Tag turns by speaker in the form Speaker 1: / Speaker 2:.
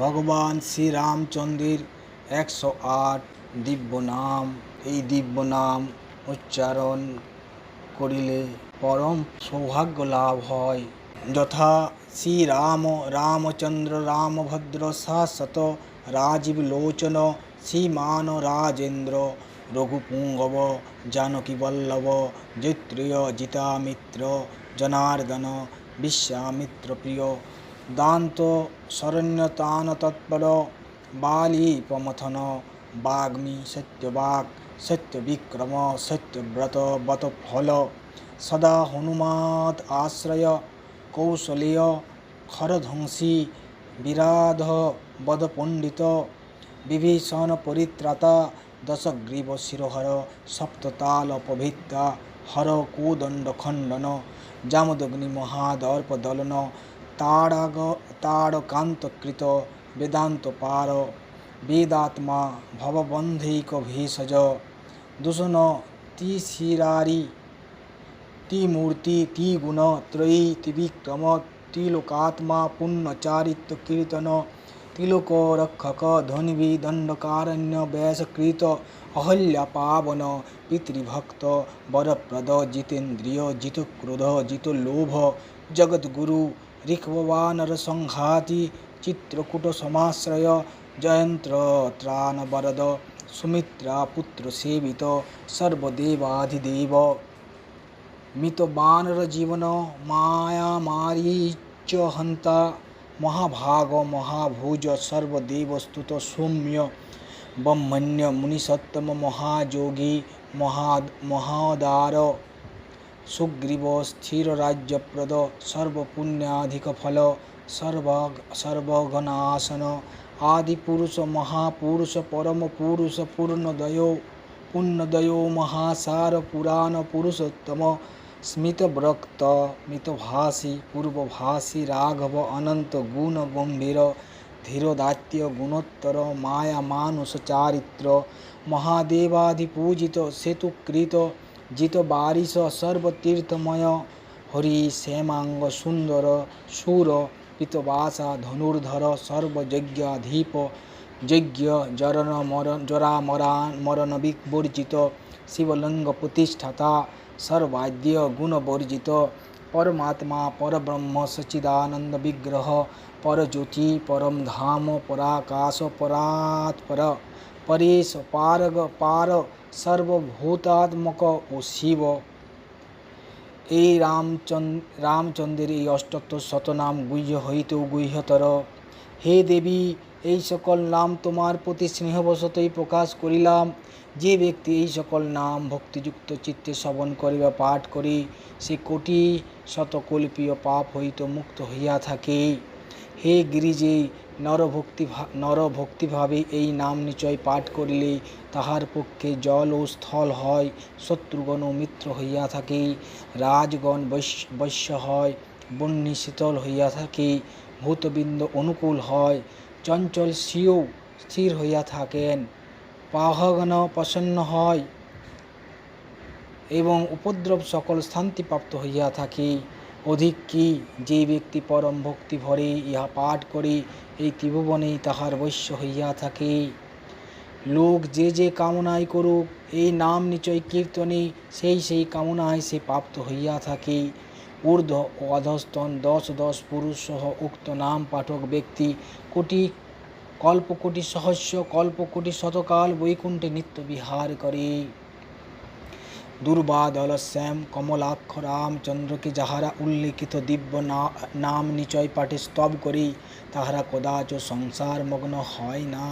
Speaker 1: ভগবান শ্রীরামচন্দ্রের একশো আট দিব্য নাম। এই দিব্য নাম উচ্চারণ করিলে পরম সৌভাগ্য লাভ হয়। যথা শ্রীরাম, রামচন্দ্র, রামভদ্র, শাশ্বত রাজীব লোচন শ্রীমান রাজেন্দ্র, রঘুপুঙ্গব, জানকী বল্লভ, জৈত্রীয় জিতামিত্র, জনার্দন বিশ্বামিত্র প্রিয় दान्तो शरण्यतानतत्पर बालीपमथन वाग्मी सत्यवाक सत्यविक्रम बत फल सदा हनुमात आश्रय कौशलेय खरध्वंसी विराध बद पण्डित विभीषण परित्राता दशग्रीव शिरोहर सप्ततालपभित्ता हर कोदण्ड खण्डन जामदग्नि महादर्पदलन কোদণ্ড খণ্ডন জামদগ্নি মহাদর্প দলন তাড়াগ তাড়কান্তকৃত বেদান্ত পার বেদাত্মা ভববন্ধৈক ভেষজ দূষণ তিশিরারি ত্রিমূর্তি ত্রিগুণ ত্রয়ী ত্রিবিক্রম ত্রিলোকাত্মা পুণ্যচারিত্র কীর্তন তিলোক রক্ষক ধন্বী দণ্ডকারণ্য ব্যাসকৃত অহল্যা পাবন পিতৃভক্ত বরপ্রদ জিতেন্দ্রিয় জিতক্রোধ জিতলোভ জগদ্গুরু ঋক্বানর সংঘাতি চিত্রকূট সমাশ্রয় জয়ন্ত্র ত্রাণ বরদ সুমিত্রা পুত্র সেবিত সর্বদেবাধিদেব মৃত বানর জীবন মায়া মারীচ হন্তা মহাভাগ মহাভুজ সর্বদেবস্তুত সৌম্য ব্রহ্মণ্য মুনিসত্তম মহাযোগী মহা মহোদার সুগ্রীব স্থিররাজ্যপ্রদ সর্বপুণ্যাধিক ফল সর্ব সর্বগণাসন আদিপুরুষ মহাপুরুষ পরম পুরুষ পূর্ণদয়, পুণ্যদয় মহাসার পুরাণ পুরুষোত্তম, স্মিতব্রক্ত মিতভাষী পূর্বভাষী রাঘব অনন্ত গুণ গম্ভীর, ধীরদাত্য গুণোত্তর মায়া মানুষ চারিত্র, মহাদেবাধিপূজিত সেতুকৃত জিত বারিশ সর্বতীর্থময়। হরি শ্যামাঙ্গ সুন্দর সুর পিতবাসা ধনুর্ধর সর্বযজ্ঞাধীপ। যজ্ঞ জরণ মরণ জরা মরান মরণ বিবর্জিত। শিবলিঙ্গ প্রতিষ্ঠাতা সর্বাদ্য গুণবর্জিত। পরমাত্মা পরব্রহ্ম সচিদানন্দ বিগ্রহ। পরজ্যোতি পরম ধাম পরাকাশ পরাৎপর পরেশ পারগ পার সর্বভূতাত্মক ও শিব এই রামচন্দ্র রামচন্দ্রের এই অষ্টোত্তর শতনাম গুহ্য হইতেও গুহ্যতর হে দেবী, এই সকল নাম তোমার প্রতি স্নেহবশতই প্রকাশ করিলাম। যে ব্যক্তি এই সকল নাম ভক্তিযুক্ত চিত্তে শ্রবণ করি বা পাঠ করি, সে কোটি শতকল্পীয় পাপ হইতে মুক্ত হইয়া থাকে। হে গিরিজে নরভক্তি নরভক্তিভাবে এই নাম নিচয় পাঠ করিলে তাহার পক্ষে জল ও স্থল হয়, শত্রুগণ ও মিত্র হইয়া থাকে, রাজগণ বৈশ্য হয় বন্যী শীতল হইয়া থাকে, ভূতবৃন্দ অনুকূল হয়, চঞ্চল স্বীয় স্থির হইয়া থাকেন, পাহগণ প্রসন্ন হয় এবং উপদ্রব সকল শান্তিপ্রাপ্ত হইয়া থাকে। অধিক কি যে ব্যক্তি পরম ভক্তি ভরে ইহা পাঠ করে, এই ত্রিভুবনেই তাহার বৈশ্য হইয়া থাকে। লোক যে যে কামনাই করুক, এই নাম নিচয় কীর্তনে সেই সেই কামনায় সে প্রাপ্ত হইয়া থাকে। ঊর্ধ্ব ও অধস্তন দশ দশ পুরুষ সহ উক্ত নাম পাঠক ব্যক্তি কোটি, কল্পকোটি সহস্র, কল্পকোটি শতকাল বৈকুণ্ঠে নিত্য বিহার করে। দুর্বাদল শ্যাম কমলাক্ষ রামচন্দ্রকে যাহারা উল্লিখিত দিব্য নাম নিচয় পাঠে স্তব করি, তাহারা কদাচ সংসার মগ্ন হয় না।